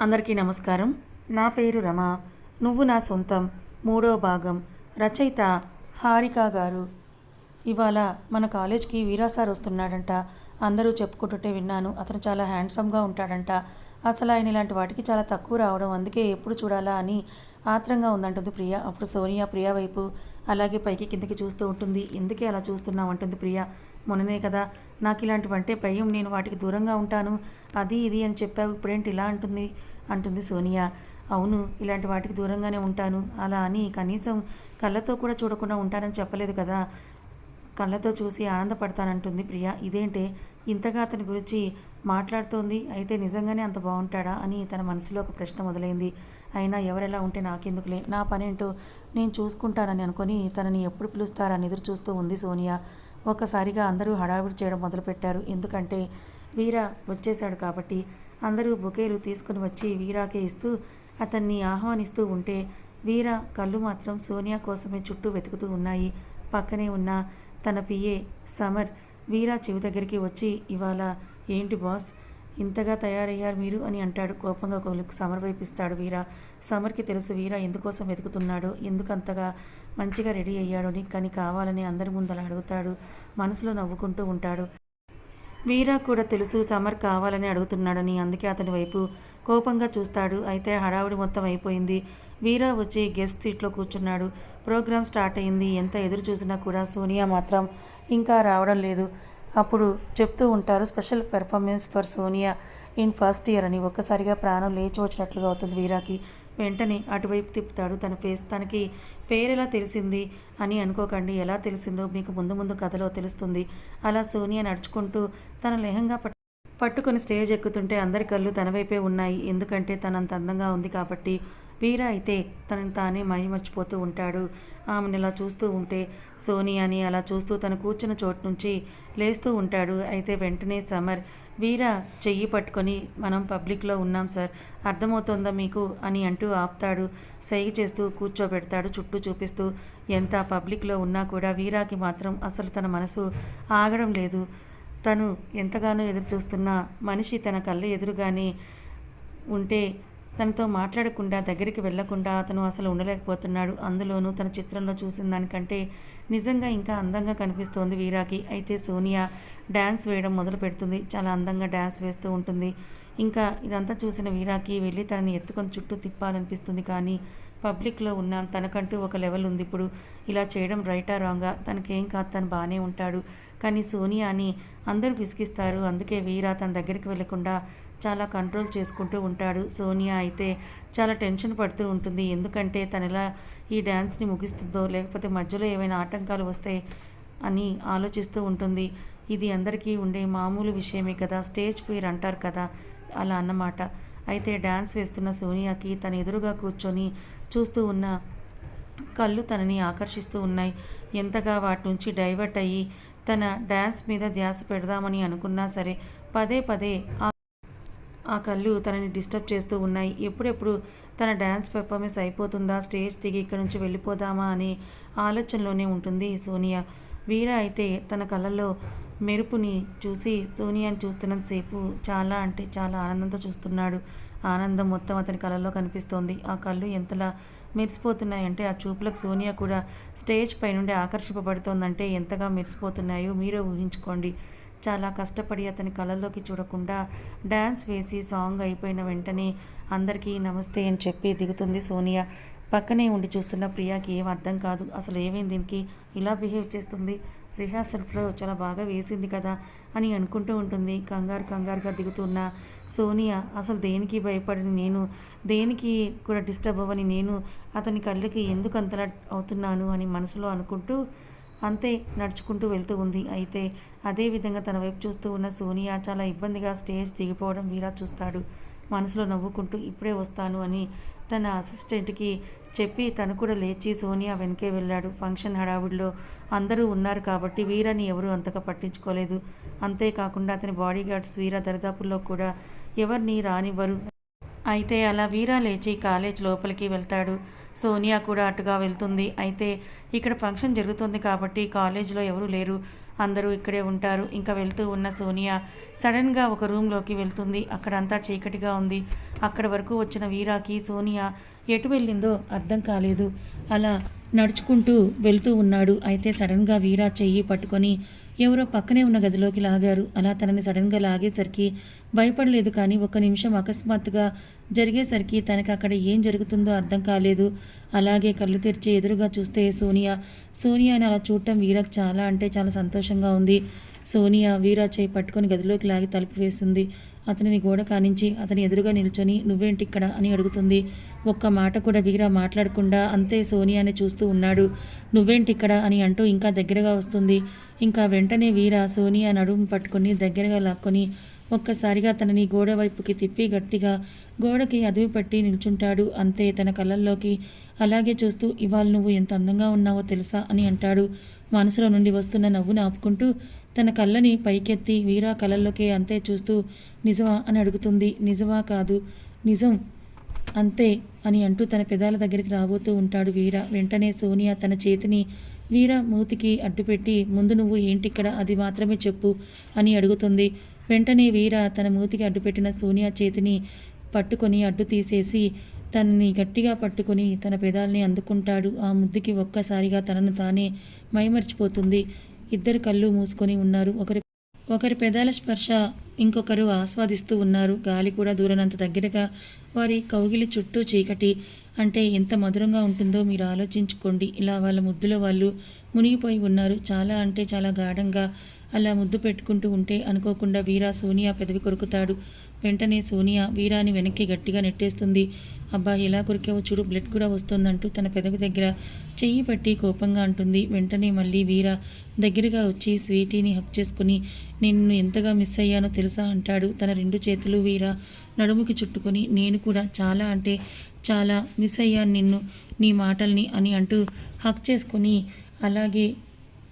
అందరికీ నమస్కారం. నా పేరు రమ. నువ్వు నా సొంతం. మూడో భాగం. రచయిత హారిక గారు. ఇవాళ మన కాలేజ్కి వీరా సార్ వస్తున్నాడంట. అందరూ చెప్పుకుంటుంటే విన్నాను. అతను చాలా హ్యాండ్సమ్గా ఉంటాడంట. అసలు ఆయన ఇలాంటి వాటికి చాలా తక్కువ రావడం అందుకే ఎప్పుడు చూడాలా అని ఆత్రంగా ఉందంటుంది ప్రియ. అప్పుడు సోనియా ప్రియ వైపు అలాగే పైకి కిందకి చూస్తూ ఉంటుంది. ఎందుకే అలా చూస్తున్నావు? అంటుంది ప్రియ. మొన్ననే కదా. నాకు ఇలాంటివంటే భయం. నేను వాటికి దూరంగా ఉంటాను. అది ఇది అని చెప్పావు. ఇప్పుడేంటి ఇలా అంటుంది? అంటుంది సోనియా. అవును ఇలాంటి వాటికి దూరంగానే ఉంటాను. అలా అని కనీసం కళ్ళతో కూడా చూడకుండా ఉంటానని చెప్పలేదు కదా. కళ్ళతో చూసి ఆనందపడతానంటుంది ప్రియ. ఇదేంటే? ఇంతగా అతని గురించి మాట్లాడుతోంది. అయితే నిజంగానే అంత బాగుంటాడా అని తన మనసులో ఒక ప్రశ్న మొదలైంది. అయినా ఎవరెలా ఉంటే నాకెందుకులే. నా పనేంటో నేను చూసుకుంటానని అనుకొని తనని ఎప్పుడు పిలుస్తారని ఎదురు చూస్తూ ఉంది సోనియా. ఒక్కసారిగా అందరూ హడావిడి చేయడం మొదలుపెట్టారు. ఎందుకంటే వీర వచ్చేశాడు కాబట్టి అందరూ బొకేలు తీసుకుని వచ్చి వీరాకే ఇస్తూ అతన్ని ఆహ్వానిస్తూ ఉంటే వీర కళ్ళు మాత్రం సోనియా కోసమే చుట్టూ వెతుకుతూ ఉన్నాయి. పక్కనే ఉన్న తన పిఏ సమర్ వీరా చెవి దగ్గరికి వచ్చి ఇవాళ ఏంటి బాస్? ఇంతగా తయారయ్యారు మీరు? అని అంటాడు కోపంగా కొలుకు సమర్ వైపిస్తాడు వీరా. సమర్కి తెలుసు వీర ఎందుకోసం వెతుకుతున్నాడో? ఎందుకంతగా మంచిగా రెడీ అయ్యాడోని కానీ కావాలని అందరి ముందర అడుగుతాడు మనసులో నవ్వుకుంటూ ఉంటాడు. వీరా కూడా తెలుసు సమర్ కావాలని అడుగుతున్నాడని అందుకే అతని వైపు కోపంగా చూస్తాడు. అయితే హడావుడి మొత్తం అయిపోయింది. వీరా వచ్చి గెస్ట్ సీట్లో కూర్చున్నాడు. ప్రోగ్రామ్ స్టార్ట్ అయింది. ఎంత ఎదురు చూసినా కూడా సోనియా మాత్రం ఇంకా రావడం లేదు. అప్పుడు చెప్తూ ఉంటారు special performance for Sonia in first year అని. ఒక్కసారిగా ప్రాణం లేచి వచ్చినట్లుగా అవుతుంది వీరాకి. వెంటనే అటువైపు తిప్పుతాడు. తన పేస్ తనకి పేరెలా తెలిసింది అని అనుకోకండి. ఎలా తెలిసిందో మీకు ముందు ముందు కథలో తెలుస్తుంది. అలా సోనియా నడుచుకుంటూ తన లెహంగా పట్టు పట్టుకొని స్టేజ్ ఎక్కుతుంటే అందరి కళ్ళు తన వైపే ఉన్నాయి. ఎందుకంటే తనంత అందంగా ఉంది కాబట్టి వీర అయితే తనని తానే మైమర్చిపోతూ ఉంటాడు. ఆమెను ఇలా చూస్తూ ఉంటే సోనియాని అలా చూస్తూ తను కూర్చున్న చోటు నుంచి లేస్తూ ఉంటాడు. అయితే వెంటనే సమర్ వీరా చెయ్యి పట్టుకొని మనం పబ్లిక్లో ఉన్నాం సార్. అర్థమవుతోందా మీకు? అని అంటూ ఆపుతాడు. సైగ చేస్తూ కూర్చోబెడతాడు చుట్టూ చూపిస్తూ. ఎంత పబ్లిక్లో ఉన్నా కూడా వీరాకి మాత్రం అసలు తన మనసు ఆగడం లేదు. తను ఎంతగానో ఎదురు చూస్తున్న మనిషి తన కళ్ళ ఎదురుగానే ఉంటే తనతో మాట్లాడకుండా దగ్గరికి వెళ్ళకుండా అతను అసలు ఉండలేకపోతున్నాడు. అందులోనూ తన చిత్రంలో చూసిన దానికంటే నిజంగా ఇంకా అందంగా కనిపిస్తోంది వీరాకి. అయితే సోనియా డ్యాన్స్ వేయడం మొదలు పెడుతుంది. చాలా అందంగా డ్యాన్స్ వేస్తూ ఉంటుంది. ఇంకా ఇదంతా చూసిన వీరాకి వెళ్ళి తనని ఎత్తుకొని చుట్టూ తిప్పాలనిపిస్తుంది. కానీ పబ్లిక్లో ఉన్న తనకంటూ ఒక లెవెల్ ఉంది ఇప్పుడు. ఇలా చేయడం రైటా రాంగా? తనకేం కాదు తను బాగానే ఉంటాడు. కానీ సోనియాని అందరూ విసిగిస్తారు. అందుకే వీరా తన దగ్గరికి వెళ్ళకుండా చాలా కంట్రోల్ చేసుకుంటూ ఉంటాడు. సోనియా అయితే చాలా టెన్షన్ పడుతూ ఉంటుంది. ఎందుకంటే తను ఎలా ఈ డ్యాన్స్ని ముగిస్తుందో లేకపోతే మధ్యలో ఏమైనా ఆటంకాలు వస్తాయి అని ఆలోచిస్తూ ఉంటుంది. ఇది అందరికీ ఉండే మామూలు విషయమే కదా స్టేజ్ ఫియర్ అంటారు కదా అలా అన్నమాట. అయితే డ్యాన్స్ వేస్తున్న సోనియాకి తన ఎదురుగా కూర్చొని చూస్తూ ఉన్న కళ్ళు తనని ఆకర్షిస్తూ ఉన్నాయి. ఎంతగా వాటి నుంచి డైవర్ట్ అయ్యి తన డ్యాన్స్ మీద ధ్యాస పెడదామని అనుకున్నా సరే పదే పదే ఆ కళ్ళు తనని డిస్టర్బ్ చేస్తూ ఉన్నాయి. ఎప్పుడెప్పుడు తన డ్యాన్స్ పెర్ఫార్మెన్స్ అయిపోతుందా? స్టేజ్ దిగి ఇక్కడి నుంచి వెళ్ళిపోదామా అనే ఆలోచనలోనే ఉంటుంది సోనియా. వీర అయితే తన కళ్ళల్లో మెరుపుని చూసి సోనియాని చూస్తున్నంతసేపు చాలా అంటే చాలా ఆనందంతో చూస్తున్నాడు. ఆనందం మొత్తం అతని కళ్ళల్లో కనిపిస్తోంది. ఆ కళ్ళు ఎంతలా మెరిసిపోతున్నాయంటే ఆ చూపులకు సోనియా కూడా స్టేజ్ పై నుండి ఆకర్షింపబడుతోందంటే ఎంతగా మెరిసిపోతున్నాయో మీరే ఊహించుకోండి. చాలా కష్టపడి అతని కళ్ళల్లోకి చూడకుండా డ్యాన్స్ వేసి సాంగ్ అయిపోయిన వెంటనే అందరికీ నమస్తే అని చెప్పి దిగుతుంది సోనియా. పక్కనే ఉండి చూస్తున్న ప్రియాకి ఏం అర్థం కాదు. అసలు ఏమైంది దీనికి? ఇలా బిహేవ్ చేస్తుంది? రిహార్సల్స్లో చాలా బాగా వేసింది కదా అని అనుకుంటూ ఉంటుంది. కంగారు కంగారుగా దిగుతున్న సోనియా అసలు దేనికి భయపడని నేను? దేనికి కూడా డిస్టర్బ్ అవ్వని నేను? అతని కళ్ళకి ఎందుకు అంతలా అవుతున్నాను? అని మనసులో అనుకుంటూ అంతే నడుచుకుంటూ వెళ్తూ ఉంది. అయితే అదే విధంగా తన వైపు చూస్తూ ఉన్న సోనియా చాలా ఇబ్బందిగా స్టేజ్ దిగిపోవడం వీరా చూస్తాడు. మనసులో నవ్వుకుంటూ ఇప్పుడే వస్తాను అని తన అసిస్టెంట్కి చెప్పి తను కూడా లేచి సోనియా వెనకే వెళ్ళాడు. ఫంక్షన్ హడావుడిలో అందరూ ఉన్నారు కాబట్టి వీరాని ఎవరూ అంతగా పట్టించుకోలేదు. అంతేకాకుండా అతని బాడీ గార్డ్స్ వీర దరిదాపుల్లో కూడా ఎవరిని రానివ్వరు. అయితే అలా వీరా లేచి కాలేజ్ లోపలికి వెళ్తాడు. సోనియా కూడా అటుగా వెళ్తుంది. అయితే ఇక్కడ ఫంక్షన్ జరుగుతుంది కాబట్టి కాలేజ్లో ఎవరూ లేరు. అందరూ ఇక్కడే ఉంటారు. ఇంకా వెళ్తూ ఉన్న సోనియా సడన్గా ఒక రూమ్లోకి వెళ్తుంది. అక్కడంతా చీకటిగా ఉంది. అక్కడ వరకు వచ్చిన వీరాకి సోనియా ఎటు వెళ్ళిందో అర్థం కాలేదు. అలా నడుచుకుంటూ వెళ్తూ ఉన్నాడు. అయితే సడన్గా వీరా చెయ్యి పట్టుకొని ఎవరో పక్కనే ఉన్న గదిలోకి లాగారు. అలా తనని సడన్గా లాగేసరికి భయపడలేదు కానీ ఒక నిమిషం అకస్మాత్తుగా జరిగేసరికి తనకి అక్కడ ఏం జరుగుతుందో అర్థం కాలేదు. అలాగే కళ్ళు తెరిచి ఎదురుగా చూస్తే సోనియా సోనియాని అలా చూడటం వీరాకు చాలా అంటే చాలా సంతోషంగా ఉంది. సోనియా వీరా చేయి పట్టుకొని గదిలోకి లాగి తలుపు వేసింది. అతనిని గోడ కానించి అతని ఎదురుగా నిల్చొని నువ్వేంటి ఇక్కడ అని అడుగుతుంది. ఒక్క మాట కూడా వీరా మాట్లాడకుండా అంతే సోనియాని చూస్తూ ఉన్నాడు. నువ్వేంటి ఇక్కడ అని అంటూ ఇంకా దగ్గరగా వస్తుంది. ఇంకా వెంటనే వీర సోనియా నడుము పట్టుకొని దగ్గరగా లాక్కొని ఒక్కసారిగా తనని గోడ వైపుకి తిప్పి గట్టిగా గోడకి అదువి పట్టి నిల్చుంటాడు. అంతే తన కళ్ళల్లోకి అలాగే చూస్తూ ఇవాళ నువ్వు ఎంత అందంగా ఉన్నావో తెలుసా? అని అంటాడు. మనసులో నుండి వస్తున్న నవ్వును ఆపుకుంటూ తన కళ్ళని పైకెత్తి వీరా కళ్ళల్లోకే అంతే చూస్తూ నిజమా? అని అడుగుతుంది. నిజమా కాదు. నిజం అంతే అని అంటూ తన పెదాల దగ్గరికి రాబోతూ ఉంటాడు వీర. వెంటనే సోనియా తన చేతిని వీర మూతికి అడ్డుపెట్టి ముందు నువ్వు ఏంటిక్కడ? అది మాత్రమే చెప్పు అని అడుగుతుంది. వెంటనే వీర తన మూతికి అడ్డుపెట్టిన సోనియా చేతిని పట్టుకొని అడ్డు తీసేసి తనని గట్టిగా పట్టుకొని తన పెదాల్ని అందుకుంటాడు. ఆ ముద్దుకి ఒక్కసారిగా తనను తానే మైమర్చిపోతుంది. ఇద్దరు కళ్ళు మూసుకొని ఉన్నారు. ఒకరి ఒకరి పెదాల స్పర్శ ఇంకొకరు ఆస్వాదిస్తూ ఉన్నారు. గాలి కూడా దూరనంత దగ్గరగా వారి కౌగిలి చుట్టూ చీకటి అంటే ఎంత మధురంగా ఉంటుందో మీరు ఆలోచించుకోండి. ఇలా వాళ్ళ ముద్దులో వాళ్ళు మునిగిపోయి ఉన్నారు. చాలా అంటే చాలా గాఢంగా అలా ముద్దు పెట్టుకుంటూ ఉంటే అనుకోకుండా వీరా సోనియా పెదవి కొరుకుతాడు. వెంటనే సోనియా వీరాని వెనక్కి గట్టిగా నెట్టేస్తుంది. అబ్బా ఎలా కొరికావో చూడు బ్లడ్ కూడా వస్తుందంటూ తన పెదవి దగ్గర చెయ్యి పట్టి కోపంగా అంటుంది. వెంటనే మళ్ళీ వీరా దగ్గరగా వచ్చి స్వీటీని హక్ చేసుకుని నిన్ను ఎంతగా మిస్ అయ్యానో తెలుసా? అంటాడు. తన రెండు చేతులు వీరా నడుముకి చుట్టుకొని నేను కూడా చాలా అంటే చాలా మిస్ అయ్యాను నిన్ను నీ మాటల్ని అని అంటూ హక్ చేసుకొని అలాగే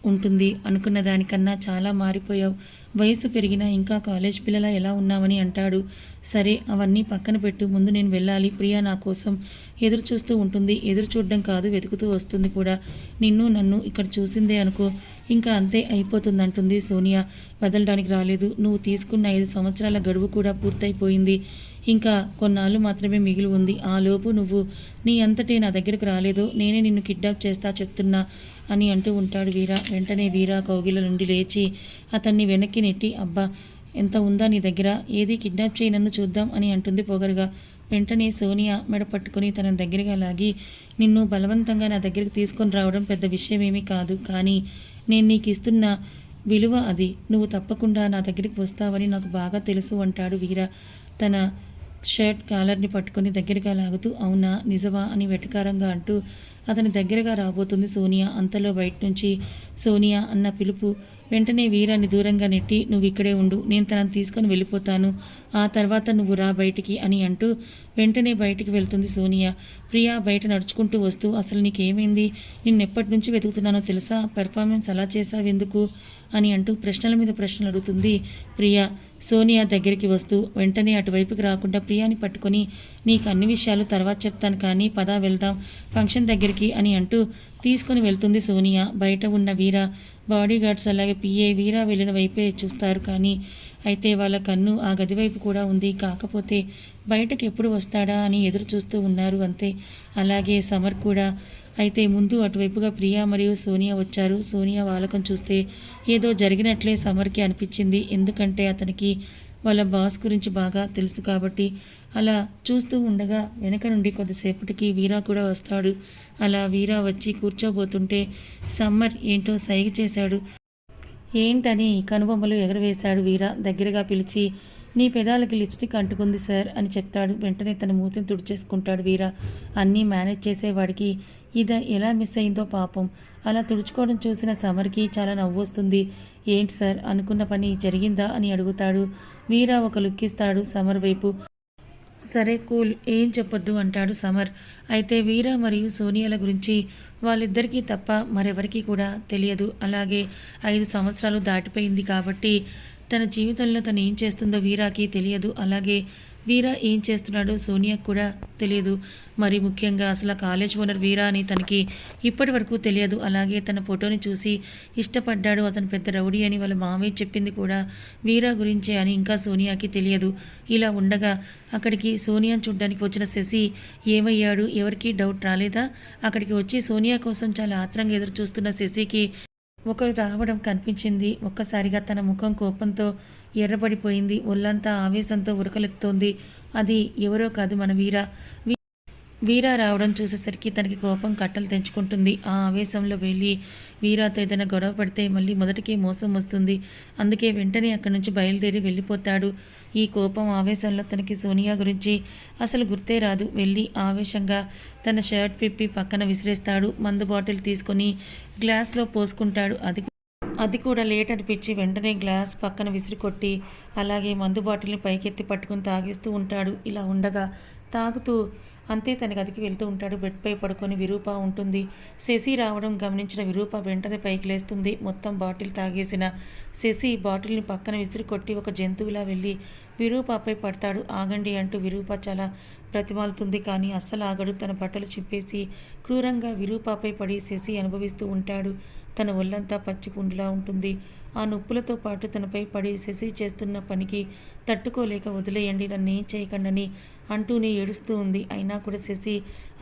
ఉంటుంది. అనుకున్న దానికన్నా చాలా మారిపోయావు. వయసు పెరిగినా ఇంకా కాలేజ్ పిల్లల ఎలా ఉన్నావని అంటాడు. సరే అవన్నీ పక్కన పెట్టు. ముందు నేను వెళ్ళాలి. ప్రియా నా కోసం ఎదురు చూస్తూ ఉంటుంది. ఎదురు చూడడం కాదు వెతుకుతూ వస్తుంది కూడా. నిన్ను నన్ను ఇక్కడ చూసిందే అనుకో. ఇంకా అంతే అయిపోతుందంటుంది సోనియా. వదలడానికి రాలేదు. నువ్వు తీసుకున్న ఐదు సంవత్సరాల గడువు కూడా పూర్తయిపోయింది. ఇంకా కొన్నాళ్ళు మాత్రమే మిగిలి ఉంది. ఆ లోపు నువ్వు నీ అంతటే నా దగ్గరకు రాలేదో. నేనే నిన్ను కిడ్నాప్ చేస్తా చెప్తున్నా. అని అంటూ ఉంటాడు వీరా. వెంటనే వీరా కౌగిల నుండి లేచి అతన్ని వెనక్కి నెట్టి అబ్బా ఎంత ఉందా నీ దగ్గర? ఏది కిడ్నాప్ చేయి నన్ను చూద్దాం అని అంటుంది పొగరుగా. వెంటనే సోనియా మెడ పట్టుకొని తన దగ్గరగా లాగి నిన్ను బలవంతంగా నా దగ్గరికి తీసుకొని రావడం పెద్ద విషయమేమీ కాదు. కానీ నేను నీకు ఇస్తున్న విలువ అది. నువ్వు తప్పకుండా నా దగ్గరికి వస్తావని నాకు బాగా తెలుసు అంటాడు వీర. తన షర్ట్ కాలర్ని పట్టుకొని దగ్గరగా లాగుతూ అవునా నిజమా అని వెటకారంగా అంటూ అతని దగ్గరగా రాబోతుంది సోనియా. అంతలో బయట నుంచి సోనియా అన్న పిలుపు వెంటనే వీరాన్ని దూరంగా నెట్టి నువ్వు ఇక్కడే ఉండు నేను తనను తీసుకొని వెళ్ళిపోతాను. ఆ తర్వాత నువ్వు రా బయటికి అని అంటూ వెంటనే బయటికి వెళ్తుంది సోనియా. ప్రియా బయట నడుచుకుంటూ వస్తూ అసలు నీకేమైంది? నిన్నెప్పటి నుంచి వెతుకుతున్నానో తెలుసా? పెర్ఫార్మెన్స్ అలా చేసావెందుకు అని అంటూ ప్రశ్నల మీద ప్రశ్నలు అడుగుతుంది ప్రియా. సోనియా దగ్గరికి వస్తూ వెంటనే అటువైపుకి రాకుండా ప్రియాని పట్టుకొని నీకు అన్ని విషయాలు తర్వాత చెప్తాను కానీ పదా వెళ్దాం ఫంక్షన్ దగ్గరికి అని అంటూ తీసుకొని వెళ్తుంది సోనియా. బయట ఉన్న వీర బాడీగార్డ్స్ అలాగే పిఏ వీరా వెళ్ళిన వైపే చూస్తారు కానీ అయితే వాళ్ళ కన్ను ఆ గది వైపు కూడా ఉంది. కాకపోతే బయటకు ఎప్పుడు వస్తాడా అని ఎదురు చూస్తూ ఉన్నారు అంతే. అలాగే సమర్ కూడా అయితే ముందు అటువైపుగా ప్రియా మరియు సోనియా వచ్చారు. సోనియా వాలకం చూస్తే ఏదో జరిగినట్లే సమర్కి అనిపించింది. ఎందుకంటే అతనికి వాళ్ళ బాస్ గురించి బాగా తెలుసు కాబట్టి అలా చూస్తూ ఉండగా వెనక నుండి కొద్దిసేపటికి వీరా కూడా వస్తాడు. అలా వీరా వచ్చి కూర్చోబోతుంటే సమ్మర్ ఏంటో సైగ చేశాడు. ఏంటని కనుబొమ్మలు ఎగరవేశాడు వీరా. దగ్గరగా పిలిచి నీ పెదాలకి లిప్స్టిక్ అంటుకుంది సార్ అని చెప్తాడు. వెంటనే తన మూతిని తుడిచేసుకుంటాడు వీర. అన్నీ మేనేజ్ చేసేవాడికి ఇది ఎలా మిస్ అయిందో పాపం. అలా తుడుచుకోవడం చూసిన సమర్కి చాలా నవ్వు వస్తుంది. ఏంటి సార్ అనుకున్న పని జరిగిందా అని అడుగుతాడు. వీర ఒక లుక్ ఇస్తాడు సమర్ వైపు. సరే కూల్ ఏం చెప్పొద్దు అంటాడు సమర్. అయితే వీర మరియు సోనియాల గురించి వాళ్ళిద్దరికీ తప్ప మరెవరికీ కూడా తెలియదు. అలాగే ఐదు సంవత్సరాలు దాటిపోయింది కాబట్టి తన జీవితంలో తను ఏం చేస్తుందో వీరాకి తెలియదు. అలాగే వీరా ఏం చేస్తున్నాడో సోనియాకు కూడా తెలియదు. మరి ముఖ్యంగా అసలు కాలేజ్ ఓనర్ వీరా అని తనకి ఇప్పటి వరకు తెలియదు. అలాగే తన ఫోటోని చూసి ఇష్టపడ్డాడు అతను పెద్ద రౌడీ అని వాళ్ళ మామయ్య చెప్పింది కూడా వీరా గురించే అని ఇంకా సోనియాకి తెలియదు. ఇలా ఉండగా అక్కడికి సోనియాని చూడ్డానికి వచ్చిన శశి ఏమయ్యాడు? ఎవరికీ డౌట్ రాలేదా? అక్కడికి వచ్చి సోనియా కోసం చాలా ఆత్రంగా ఎదురు చూస్తున్న శశికి ఒకరు రావడం కనిపించింది. ఒక్కసారిగా తన ముఖం కోపంతో ఎర్రబడిపోయింది. ఒళ్ళంతా ఆవేశంతో ఉరకలెత్తోంది అది ఎవరో కాదు మన వీర. వీరా రావడం చూసేసరికి తనకి కోపం కట్టలు తెంచుకుంటుంది. ఆ ఆవేశంలో వెళ్ళి వీరాతో ఏదైనా గొడవ పడితే మళ్ళీ మొదటికే మోసం వస్తుంది. అందుకే వెంటనే అక్కడి నుంచి బయలుదేరి వెళ్ళిపోతాడు. ఈ కోపం ఆవేశంలో తనకి సోనియా గురించి అసలు గుర్తే రాదు. వెళ్ళి ఆవేశంగా తన షర్ట్ పిప్పి పక్కన విసిరేస్తాడు. మందు బాటిల్ తీసుకొని గ్లాస్లో పోసుకుంటాడు. అది అది కూడా లేట్ అనిపించి వెంటనే గ్లాస్ పక్కన విసిరి కొట్టి అలాగే మందు బాటిల్ని పైకెత్తి పట్టుకుని తాగేస్తూ ఉంటాడు. ఇలా ఉండగా తాగుతూ అంతే తన గదికి వెళ్తూ ఉంటాడు. బెడ్పై పడుకొని విరూప ఉంటుంది. శశి రావడం గమనించిన విరూప వెంటనే పైకి లేస్తుంది. మొత్తం బాటిల్ తాగేసిన శశి బాటిల్ని పక్కన విసిరి కొట్టి ఒక జంతువులా వెళ్ళి విరూపపై పడతాడు. ఆగండి అంటూ విరూప చాలా ప్రతిమాలుతుంది. కానీ అస్సలు ఆగడు. తన బట్టలు చింపేసి క్రూరంగా విరూపపై పడి శశి అనుభవిస్తూ ఉంటాడు. తన ఒళ్ళంతా పచ్చిపుండులా ఉంటుంది. ఆ నొప్పులతో పాటు తనపై పడి శశి చేస్తున్న పనికి తట్టుకోలేక వదిలేయండి. నన్ను ఏం చేయకండని అంటూనే ఏడుస్తూ ఉంది. అయినా కూడా శశి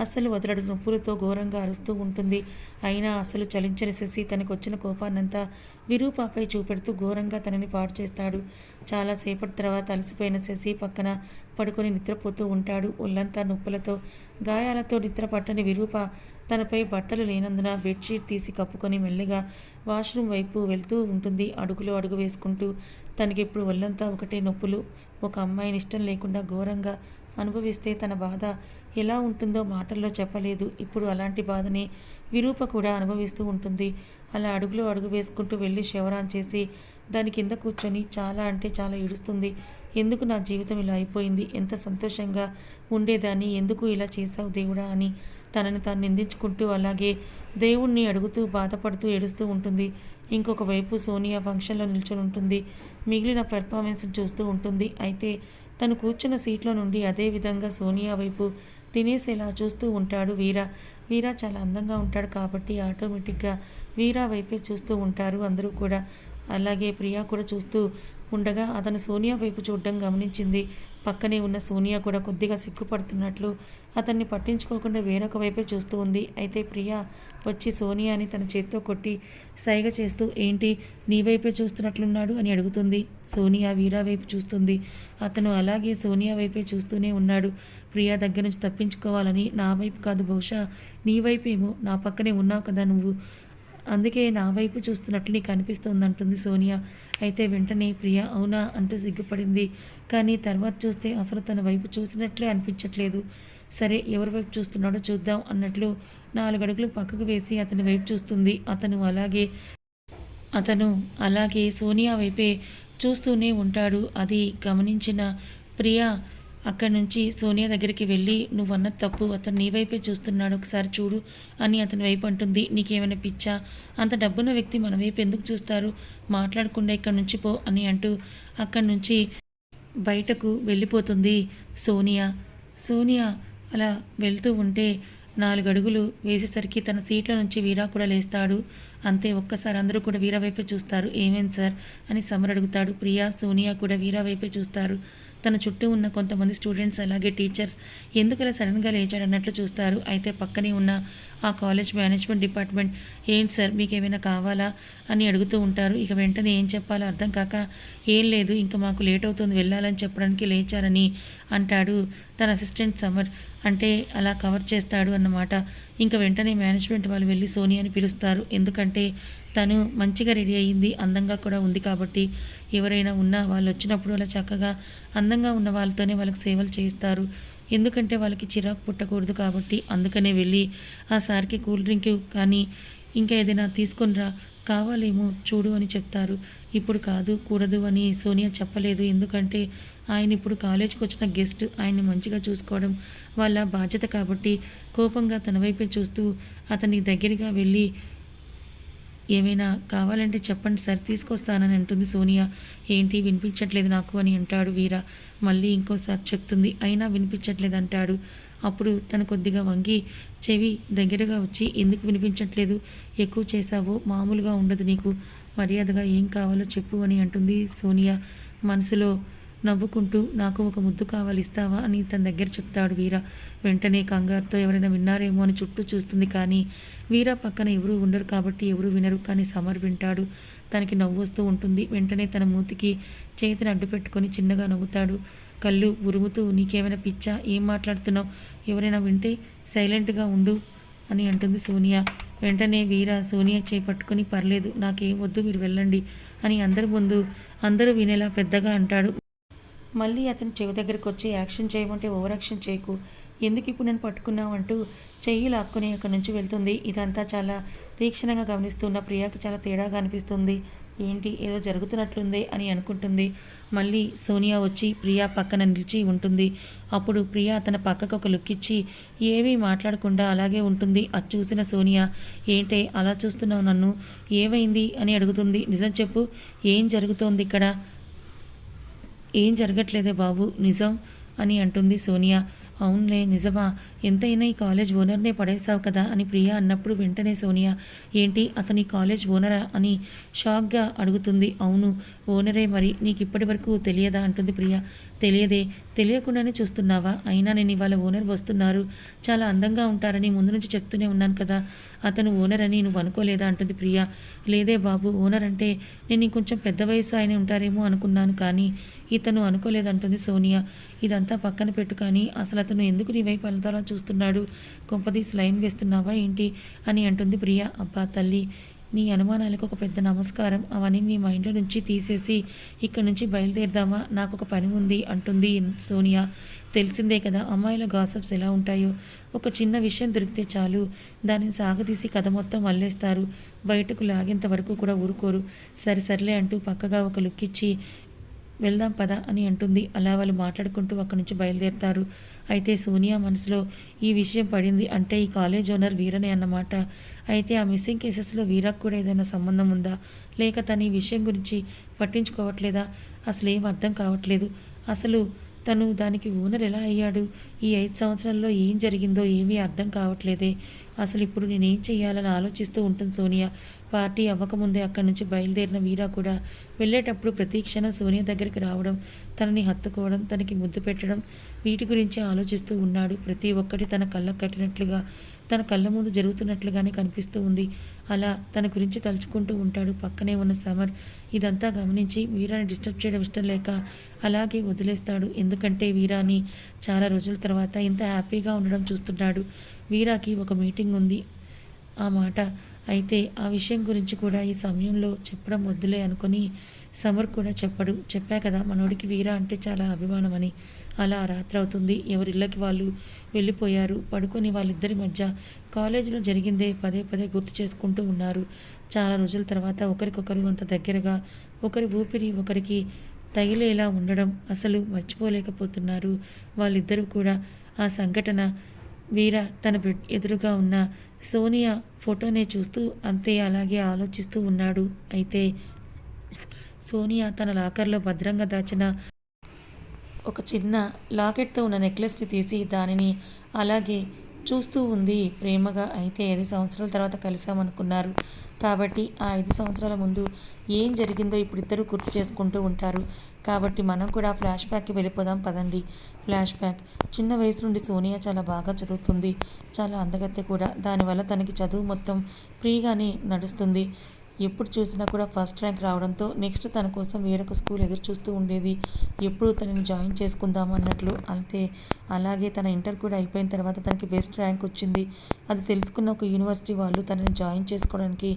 అస్సలు వదలడు. నొప్పులతో ఘోరంగా అరుస్తూ ఉంటుంది. అయినా అసలు చలించని శశి తనకు వచ్చిన కోపాన్నంతా విరూపాపై చూపెడుతూ ఘోరంగా తనని పాడు చేస్తాడు. చాలాసేపటి తర్వాత అలసిపోయిన శశి పక్కన పడుకొని నిద్రపోతూ ఉంటాడు. ఒళ్ళంతా నొప్పులతో గాయాలతో నిద్ర పట్టని విరూప తనపై బట్టలు లేనందున బెడ్షీట్ తీసి కప్పుకొని మెల్లిగా వాష్రూమ్ వైపు వెళ్తూ ఉంటుంది. అడుగులో అడుగు వేసుకుంటూ తనకిప్పుడు ఒళ్ళంతా ఒకటే నొప్పులు. ఒక అమ్మాయిని ఇష్టం లేకుండా ఘోరంగా అనుభవిస్తే తన బాధ ఎలా ఉంటుందో మాటల్లో చెప్పలేదు. ఇప్పుడు అలాంటి బాధని విరూప కూడా అనుభవిస్తూ ఉంటుంది. అలా అడుగులో అడుగు వేసుకుంటూ వెళ్ళి శవరాన్ చేసి దాని కింద కూర్చొని చాలా అంటే చాలా ఏడుస్తుంది. ఎందుకు నా జీవితం ఇలా అయిపోయింది? ఎంత సంతోషంగా ఉండేదాన్ని? ఎందుకు ఇలా చేశావు దేవుడా అని తనని తాను నిందించుకుంటూ అలాగే దేవుణ్ణి అడుగుతూ బాధపడుతూ ఏడుస్తూ ఉంటుంది. ఇంకొక వైపు సోనియా ఫంక్షన్లో నిల్చొని ఉంటుంది. మిగిలిన పెర్ఫార్మెన్స్ చూస్తూ ఉంటుంది. అయితే తను కూర్చున్న సీట్లో నుండి అదే విధంగా సోనియా వైపు తినేసేలా చూస్తూ ఉంటాడు వీరా. వీరా చాలా అందంగా ఉంటాడు కాబట్టి ఆటోమేటిక్గా వీరా వైపే చూస్తూ ఉంటారు అందరూ కూడా. అలాగే ప్రియా కూడా చూస్తూ ఉండగా అతను సోనియా వైపు చూడడం గమనించింది. పక్కనే ఉన్న సోనియా కూడా కొద్దిగా సిగ్గుపడుతున్నట్లు అతన్ని పట్టించుకోకుండా వేరొక వైపే చూస్తూ ఉంది. అయితే ప్రియా వచ్చి సోనియాని తన చేత్తో కొట్టి సైగ చేస్తూ ఏంటి నీ వైపే చూస్తున్నట్లున్నాడు? అని అడుగుతుంది. సోనియా వీరా వైపు చూస్తుంది. అతను అలాగే సోనియా వైపే చూస్తూనే ఉన్నాడు. ప్రియా దగ్గర నుంచి తప్పించుకోవాలని నా వైపు కాదు బహుశా నీ వైపేమో నా పక్కనే ఉన్నావు కదా నువ్వు. అందుకే నా వైపు చూస్తున్నట్లు నీకు అనిపిస్తుంది అంటుంది సోనియా. అయితే వెంటనే ప్రియా అవునా? అంటూ సిగ్గుపడింది. కానీ తర్వాత చూస్తే అసలు తన వైపు చూసినట్లే అనిపించట్లేదు. సరే ఎవరి వైపు చూస్తున్నాడో చూద్దాం అన్నట్లు నాలుగు అడుగులు పక్కకు వేసి అతని వైపు చూస్తుంది. అతను అలాగే అతను అలాగే సోనియా వైపే చూస్తూనే ఉంటాడు. అది గమనించిన ప్రియా అక్కడి నుంచి సోనియా దగ్గరికి వెళ్ళి నువ్వన్న తప్పు అతను నీ వైపే చూస్తున్నాడు. ఒకసారి చూడు అని అతని వైపు అంటుంది. నీకేమైనా పిచ్చా? అంత డబ్బున్న వ్యక్తి మన వైపు ఎందుకు చూస్తారు? మాట్లాడకుండా ఇక్కడి నుంచి పో అని అంటూ అక్కడి నుంచి బయటకు వెళ్ళిపోతుంది సోనియా. సోనియా అలా వెళ్తూ ఉంటే నాలుగు అడుగులు వేసేసరికి తన సీట్ల నుంచి వీరా కూడా లేస్తాడు. అంతే ఒక్కసారి అందరూ కూడా వీరా వైపే చూస్తారు. ఏమేం సార్? అని సమర్ అడుగుతాడు. ప్రియా సోనియా కూడా వీరా వైపే చూస్తారు. తన చుట్టూ ఉన్న కొంతమంది స్టూడెంట్స్ అలాగే టీచర్స్ ఎందుకు ఇలా సడన్గా లేచాడన్నట్లు చూస్తారు. అయితే పక్కనే ఉన్న ఆ కాలేజ్ మేనేజ్మెంట్ డిపార్ట్మెంట్ ఏంటి సార్ మీకు ఏమైనా కావాలా? అని అడుగుతూ ఉంటారు. ఇక వెంటనే ఏం చెప్పాలో అర్థం కాక ఏం లేదు ఇంకా మాకు లేట్ అవుతుంది వెళ్ళాలని చెప్పడానికి లేచారని అంటాడు తన అసిస్టెంట్ సమర్. అంటే అలా కవర్ చేస్తాడు అన్నమాట. ఇంకా వెంటనే మేనేజ్మెంట్ వాళ్ళు వెళ్ళి సోనియాని పిలుస్తారు. ఎందుకంటే తను మంచిగా రెడీ అయ్యింది అందంగా కూడా ఉంది కాబట్టి ఎవరైనా ఉన్నా వాళ్ళు వచ్చినప్పుడు అలా చక్కగా అందంగా ఉన్న వాళ్ళతోనే వాళ్ళకి సేవలు చేయిస్తారు. ఎందుకంటే వాళ్ళకి చిరాకు పుట్టకూడదు కాబట్టి అందుకనే వెళ్ళి ఆ సార్కి కూల్ డ్రింక్ కానీ ఇంకా ఏదైనా తీసుకొని రా కావాలేమో చూడు అని చెప్తారు. ఇప్పుడు కాదు కూడదు అని సోనియా చెప్పలేదు. ఎందుకంటే ఆయన ఇప్పుడు కాలేజీకి వచ్చిన గెస్ట్ ఆయన్ని మంచిగా చూసుకోవడం వాళ్ళ బాధ్యత కాబట్టి కోపంగా తన వైపే చూస్తూ అతని దగ్గరగా వెళ్ళి ఏమైనా కావాలంటే చెప్పండి సార్ తీసుకొస్తానని అంటుంది సోనియా. ఏంటి వినిపించట్లేదు నాకు అని అంటాడు వీర. మళ్ళీ ఇంకోసారి చెప్తుంది అయినా వినిపించట్లేదు అంటాడు. అప్పుడు తను కొద్దిగా వంగి చెవి దగ్గరగా వచ్చి ఎందుకు వినిపించట్లేదు? ఎక్కువ చేసావో మామూలుగా ఉండదు నీకు. మర్యాదగా ఏం కావాలో చెప్పు అని అంటుంది సోనియా. మనసులో నవ్వుకుంటూ నాకు ఒక ముద్దు కావాలి ఇస్తావా? అని తన దగ్గర చెప్తాడు వీరా. వెంటనే కంగారుతో ఎవరైనా విన్నారేమో అని చుట్టూ చూస్తుంది కానీ వీరా పక్కన ఎవరు ఉండరు కాబట్టి ఎవరూ వినరు. కానీ సమర్ వింటాడు. తనకి నవ్వు వస్తూ ఉంటుంది. వెంటనే తన మూతికి చేతిని అడ్డు పెట్టుకొని చిన్నగా నవ్వుతాడు. కళ్ళు ఉరుముతూ నీకేమైనా పిచ్చా? ఏం మాట్లాడుతున్నావు? ఎవరైనా వింటే సైలెంట్గా ఉండు అని అంటుంది సోనియా. వెంటనే వీర సోనియా చేపట్టుకుని పర్లేదు నాకేం వద్దు మీరు వెళ్ళండి అని అందరి ముందు అందరూ వినేలా పెద్దగా అంటాడు. మళ్ళీ అతను చెవి దగ్గరికి వచ్చి యాక్షన్ చేయమంటే ఓవర్ యాక్షన్ చేయకు. ఎందుకు ఇప్పుడు నేను పట్టుకున్నావు? అంటూ చెయ్యి లాక్కుని అక్కడి నుంచి వెళ్తుంది. ఇదంతా చాలా తీక్షణంగా గమనిస్తున్న ప్రియాకి చాలా తేడాగా అనిపిస్తుంది. ఏంటి? ఏదో జరుగుతున్నట్లుందే అని అనుకుంటుంది. మళ్ళీ సోనియా వచ్చి ప్రియా పక్కన నిలిచి ఉంటుంది. అప్పుడు ప్రియా తన పక్కకు ఒక లుక్ ఇచ్చి ఏమీ మాట్లాడకుండా అలాగే ఉంటుంది. అది చూసిన సోనియా ఏంటే అలా చూస్తున్నావు నన్ను? ఏమైంది? అని అడుగుతుంది. నిజం చెప్పు. ఏం జరుగుతోంది ఇక్కడ? ఏం జరగట్లేదే బాబు నిజం అని అంటుంది సోనియా. అవునులే నిజమా? ఎంతైనా ఈ కాలేజ్ ఓనర్నే పడేసావు కదా అని ప్రియా అన్నప్పుడు వెంటనే సోనియా ఏంటి అతని కాలేజ్ ఓనరా? అని షాక్గా అడుగుతుంది. అవును ఓనరే మరి నీకు ఇప్పటి వరకు తెలియదా? అంటుంది ప్రియా. తెలియదే తెలియకుండానే చూస్తున్నావా? అయినా నేను ఇవాళ ఓనర్ వస్తున్నారు. చాలా అందంగా ఉంటారని ముందు నుంచి చెప్తూనే ఉన్నాను కదా. అతను ఓనర్ అని నువ్వు అనుకోలేదా? అంటుంది ప్రియా. లేదే బాబు ఓనర్ అంటే నేను ఇంకొంచెం పెద్ద వయసు ఆయన ఉంటారేమో అనుకున్నాను కానీ ఇతను అనుకోలేదంటుంది సోనియా. ఇదంతా పక్కన పెట్టు కానీ అసలు అతను ఎందుకు నీ వైపు వెళ్తారో చూస్తున్నాడు. కొంపదీసి లైన్ వేస్తున్నావా ఏంటి అని అంటుంది ప్రియా. అబ్బా తల్లి నీ అనుమానాలకు ఒక పెద్ద నమస్కారం. అవన్నీ నీ మైండ్లో నుంచి తీసేసి ఇక్కడ నుంచి బయలుదేరదామా? నాకు ఒక పని ఉంది అంటుంది సోనియా. తెలిసిందే కదా అమ్మాయిల గాసప్స్ ఎలా ఉంటాయో. ఒక చిన్న విషయం దొరికితే చాలు. దానిని సాగదీసి కథ మొత్తం మళ్ళేస్తారు బయటకు లాగేంత వరకు కూడా ఊరుకోరు. సరి సర్లే అంటూ పక్కగా ఒక లుక్ ఇచ్చి వెళ్దాం పద అని అంటుంది. అలా వాళ్ళు మాట్లాడుకుంటూ అక్కడి నుంచి బయలుదేరుతారు. అయితే సోనియా మనసులో ఈ విషయం పడింది అంటే ఈ కాలేజ్ ఓనర్ వీరనే అన్నమాట. అయితే ఆ మిస్సింగ్ కేసెస్లో వీరకు కూడా ఏదైనా సంబంధం ఉందా? లేక తను ఈ విషయం గురించి పట్టించుకోవట్లేదా? అసలు ఏం అర్థం కావట్లేదు. అసలు తను దానికి ఓనర్ ఎలా అయ్యాడు? ఈ ఐదు సంవత్సరాల్లో ఏం జరిగిందో ఏమీ అర్థం కావట్లేదే. అసలు ఇప్పుడు నేనేం చేయాలని ఆలోచిస్తూ ఉంటుంది సోనియా. పార్టీ అవ్వకముందే అక్కడి నుంచి బయలుదేరిన వీరా కూడా వెళ్ళేటప్పుడు ప్రతి క్షణం సోనియా దగ్గరికి రావడం తనని హత్తుకోవడం తనకి ముద్దు పెట్టడం వీటి గురించి ఆలోచిస్తూ ఉన్నాడు. ప్రతి ఒక్కటి తన కళ్ళకు కట్టినట్లుగా తన కళ్ళ ముందు జరుగుతున్నట్లుగానే కనిపిస్తూ ఉంది. అలా తన గురించి తలుచుకుంటూ ఉంటాడు పక్కనే ఉన్న సమర్. ఇదంతా గమనించి వీరాని డిస్టర్బ్ చేయడం ఇష్టం లేక అలాగే వదిలేస్తాడు. ఎందుకంటే వీరాని చాలా రోజుల తర్వాత ఇంత హ్యాపీగా ఉండడం చూస్తున్నాడు. వీరాకి ఒక మీటింగ్ ఉంది. ఆ మాట. అయితే ఆ విషయం గురించి కూడా ఈ సమయంలో చెప్పడం వద్దులే అనుకొని సమర్ కూడా చెప్పడు చెప్పా కదా మనోడికి వీర అంటే చాలా అభిమానం అని అలా రాత్రి అవుతుంది ఎవరిళ్ళకి వాళ్ళు వెళ్ళిపోయారు పడుకొని వాళ్ళిద్దరి మధ్య కాలేజీలో జరిగిందే పదే పదే గుర్తు చేసుకుంటూ ఉన్నారు. చాలా రోజుల తర్వాత ఒకరికొకరు అంత దగ్గరగా ఒకరి ఊపిరి ఒకరికి తగిలేలా ఉండడం అసలు మర్చిపోలేకపోతున్నారు. వాళ్ళిద్దరూ కూడా ఆ సంఘటన వీర తన ఎదురుగా ఉన్న సోనియా ఫోటోనే చూస్తూ అంతే అలాగే ఆలోచిస్తూ ఉన్నాడు. అయితే సోనియా తన లాకర్లో భద్రంగా దాచిన ఒక చిన్న లాకెట్తో ఉన్న నెక్లెస్ని తీసి దానిని అలాగే చూస్తూ ఉంది. ప్రేమగా అయితే ఐదు సంవత్సరాల తర్వాత కలిసామనుకున్నారు కాబట్టి ఆ ఐదు సంవత్సరాల ముందు ఏం జరిగిందో ఇప్పుడు ఇద్దరు గుర్తు చేసుకుంటూ ఉంటారు. కాబట్టి మనం కూడా ఫ్లాష్ బ్యాక్కి వెళ్ళిపోదాం పదండి. Flashback. చిన్న వయసు నుండి సోనియా చాలా బాగా చదువుతుంది. చాలా అందగత్తె కూడా. దానివల్ల తనకి చదువు మొత్తం ఫ్రీగానే నడుస్తుంది. ఎప్పుడు చూసినా కూడా ఫస్ట్ ర్యాంక్ రావడంతో నెక్స్ట్ తన కోసం వేరొక స్కూల్ ఎదురు చూస్తూ ఉండేది. ఎప్పుడు తనని జాయిన్ చేసుకుందాం అన్నట్లు అంతే. అలాగే తన ఇంటర్ కూడా అయిపోయిన తర్వాత తనకి బెస్ట్ ర్యాంక్ వచ్చింది. అది తెలుసుకున్న ఒక యూనివర్సిటీ వాళ్ళు తనని జాయిన్ చేసుకోవడానికి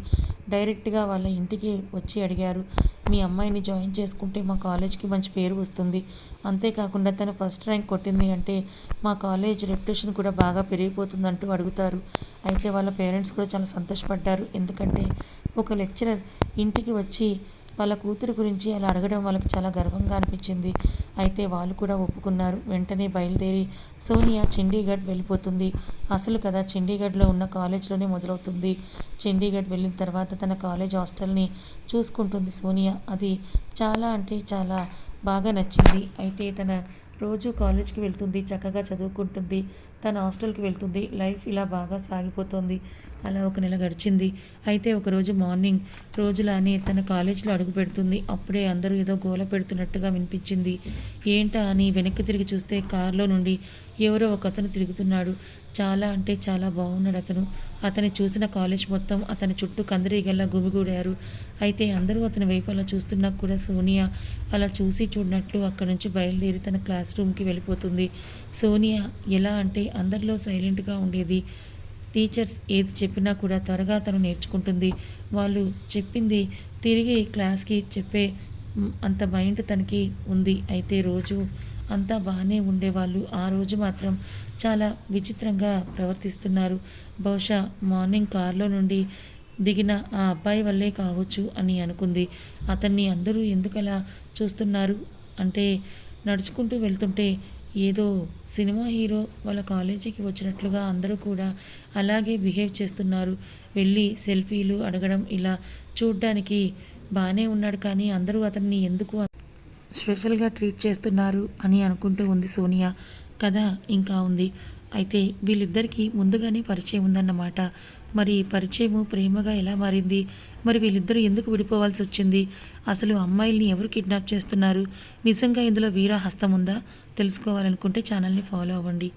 డైరెక్ట్గా వాళ్ళ ఇంటికి వచ్చి అడిగారు. మీ అమ్మాయిని జాయిన్ చేసుకుంటే మా కాలేజ్కి మంచి పేరు వస్తుంది. అంతేకాకుండా తను ఫస్ట్ ర్యాంక్ కొట్టింది అంటే మా కాలేజ్ రెప్యుటేషన్ కూడా బాగా పెరిగిపోతుందంటూ అడుగుతారు. అయితే వాళ్ళ పేరెంట్స్ కూడా చాలా సంతోషపడ్డారు. ఎందుకంటే ఒక లెక్చరర్ ఇంటికి వచ్చి వాళ్ళ కూతురు గురించి అలా అడగడం వాళ్ళకి చాలా గర్వంగా అనిపించింది. అయితే వాళ్ళు కూడా ఒప్పుకున్నారు. వెంటనే బయలుదేరి సోనియా చండీగఢ్ వెళ్ళిపోతుంది. అసలు కదా చండీగఢ్లో ఉన్న కాలేజ్లోనే మొదలవుతుంది. చండీగఢ్ వెళ్ళిన తర్వాత తన కాలేజ్ హాస్టల్ని చూసుకుంటుంది సోనియా. అది చాలా అంటే చాలా బాగా నచ్చింది. అయితే తన రోజు కాలేజ్కి వెళ్తుంది. చక్కగా చదువుకుంటుంది. తన హాస్టల్కి వెళ్తుంది. లైఫ్ ఇలా బాగా సాగిపోతుంది. అలా ఒక నెల గడిచింది. అయితే ఒకరోజు మార్నింగ్ రోజులానే తన కాలేజీలో అడుగు పెడుతుంది. అప్పుడే అందరూ ఏదో గోల పెడుతున్నట్టుగా వినిపించింది. ఏంటా అని వెనక్కి తిరిగి చూస్తే కారులో నుండి ఎవరో ఒక అతను తిరుగుతున్నాడు. చాలా అంటే చాలా బాగున్నాడు అతను. అతని చూసిన కాలేజ్ మొత్తం అతని చుట్టూ కందిరీగల్లా గుమిగూడారు. అయితే అందరూ అతని వైపు అలా చూస్తున్నా కూడా సోనియా అలా చూసి చూడనట్లు అక్కడి నుంచి బయలుదేరి తన క్లాస్ రూమ్కి వెళ్ళిపోతుంది. సోనియా ఎలా అంటే అందరిలో సైలెంట్గా ఉండేది. టీచర్స్ ఏది చెప్పినా కూడా త్వరగా తను నేర్చుకుంటుంది. వాళ్ళు చెప్పింది తిరిగి క్లాస్కి చెప్పే అంత మైండ్ తనకి ఉంది. అయితే రోజు అంతా బాగానే ఉండేవాళ్ళు. ఆ రోజు మాత్రం చాలా విచిత్రంగా ప్రవర్తిస్తున్నారు. బహుశా మార్నింగ్ కారులో నుండి దిగిన ఆ అబ్బాయి వల్లే కావచ్చు అని అనుకుంది. అతన్ని అందరూ ఎందుకలా చూస్తున్నారు? అంటే నడుచుకుంటూ వెళ్తుంటే ఏదో సినిమా హీరో వాళ్ళ కాలేజీకి వచ్చినట్లుగా అందరూ కూడా అలాగే బిహేవ్ చేస్తున్నారు. వెళ్ళి సెల్ఫీలు అడగడం ఇలా చూడ్డానికి బాగానే ఉన్నాడు కానీ అందరూ అతన్ని ఎందుకు స్పెషల్గా ట్రీట్ చేస్తున్నారు అని అనుకుంటూ ఉంది సోనియా. కథ ఇంకా ఉంది. అయితే వీళ్ళిద్దరికీ ముందుగానే పరిచయం ఉందన్నమాట. మరి పరిచయము ప్రేమగా ఎలా మారింది? మరి వీళ్ళిద్దరూ ఎందుకు విడిపోవాల్సి వచ్చింది? అసలు అమ్మాయిల్ని ఎవరు కిడ్నాప్ చేస్తున్నారు? నిజంగా ఇందులో వీరా హస్తం ఉందా? తెలుసుకోవాలనుకుంటే ఛానల్ని ఫాలో అవ్వండి.